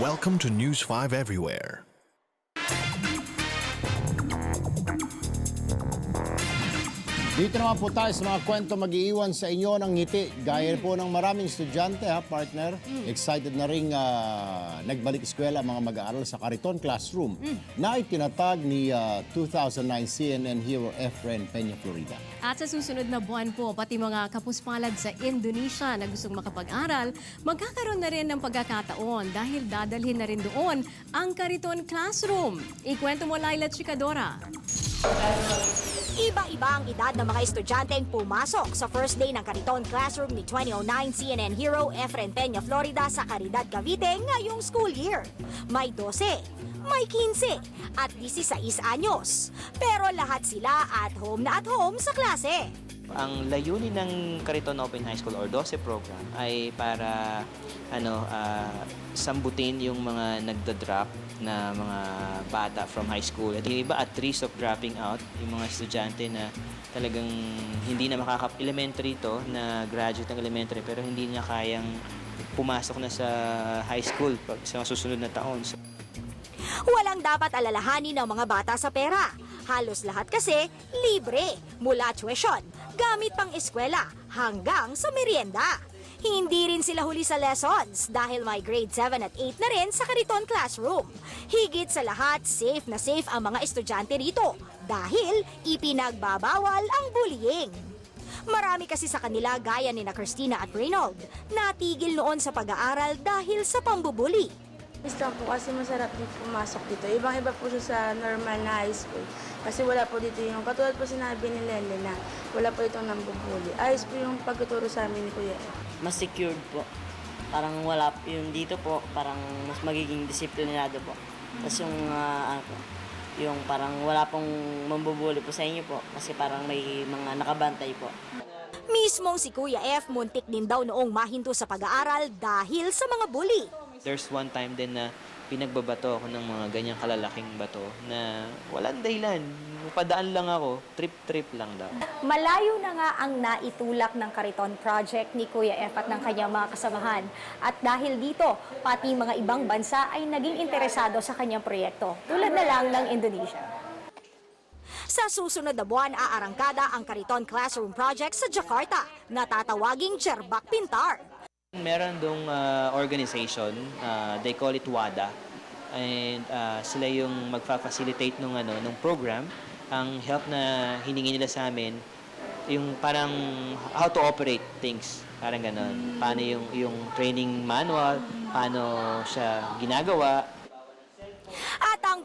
Welcome to News 5 Everywhere. Dito naman po tayo sa mga kwento mag-iiwan sa inyo ng ngiti. Gaya po ng maraming estudyante, ha, partner. Excited na rin ah, nagbalik eskwela ang mga mag-aaral sa Cariton Classroom na itinatag ni ah, 2009 CNN hero Efren Peña Florida. At sa susunod na buwan po, pati mga kapuspalad sa Indonesia na gustong makapag-aral, magkakaroon na rin ng pagkakataon dahil dadalhin na rin doon ang Kariton Classroom. Ikwento mo, Laila Chikadora. Iba-iba ang edad ng mga estudyanteng pumasok sa first day ng Cariton Classroom ni 2009 CNN hero Efren Peña Florida sa Caridad, Cavite ngayong school year. May 12, may 15 at 16 anyos. Pero lahat sila at home na at home sa klase. Ang layunin ng Cariton Open High School or 12 program ay para ano ah, sambutin yung mga nagda-drop na mga bata from high school. At yung iba at risk of dropping out, yung mga estudyante na talagang hindi na makaka-elementary to, na graduate ng elementary pero hindi niya kayang pumasok na sa high school pag sa susunod na taon. So, Walang dapat alalahanin ng mga bata sa pera. Halos lahat kasi libre mula tuition, gamit pang eskwela hanggang sa merienda. Hindi rin sila huli sa lessons dahil may grade 7 at 8 na rin sa Cariton Classroom. Higit sa lahat, safe na safe ang mga estudyante rito dahil ipinagbabawal ang bullying. Marami kasi sa kanila gaya ni na Christina at Reynold, natigil noon sa pag-aaral dahil sa pambubuli. Miss lang po kasi masarap din pumasok dito. Ibang-iba po siya sa normal na high school. Kasi wala po dito yung, katulad po sinabi ni Lele na wala po itong nambubuli. Ayos po yung pagtuturo sa amin ni Kuya. mas secured po. Parang wala yung dito po, parang mas magiging disiplinado po. Tapos yung ah, ano po, yung parang wala pong mambubuli po sa inyo po kasi parang may mga nakabantay po. Mismong si Kuya F muntik din daw noong mahinto sa pag-aaral dahil sa mga bully. There's one time din na pinagbabato ako ng mga ganyang kalalaking bato na walang dahilan. Padaan lang ako, trip-trip lang daw. Malayo na nga ang naitulak ng Kariton Project ni Kuya F at ng kanyang mga kasamahan. At dahil dito, pati mga ibang bansa ay naging interesado sa kanyang proyekto, tulad na lang ng Indonesia. Sa susunod na buwan, aarangkada ang Kariton Classroom Project sa Jakarta, na tatawaging Cherbak Pintar. Meron dong ah, organization, ah, they call it WADA. And ah, sila yung magfa-facilitate nung ano nung program. Ang help na hiningi nila sa amin yung parang how to operate things. Parang ganon. Paano yung yung training manual, paano siya ginagawa,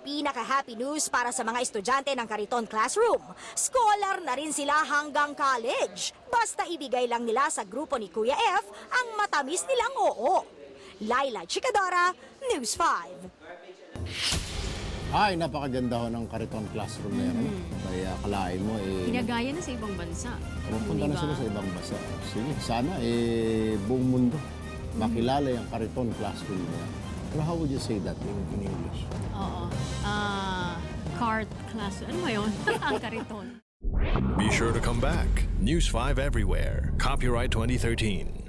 pinaka-happy news para sa mga estudyante ng Kariton Classroom, scholar na rin sila hanggang college. Basta ibigay lang nila sa grupo ni Kuya F ang matamis nilang oo. Laila Chikadora, News 5. Ay, napakaganda ho ng Cariton Classroom na yan. ano? Kaya kalain mo, eh, Ginagaya na sa ibang bansa. Pupunta na Diba? sila sa ibang bansa. Sige, sana eh, buong mundo makilala yung Cariton Classroom na yan. Pero how would you say that in, in English? Oo. Ah, cart class. Ano ba yun? ang Kariton. Be sure to come back. News 5 Everywhere. Copyright 2013.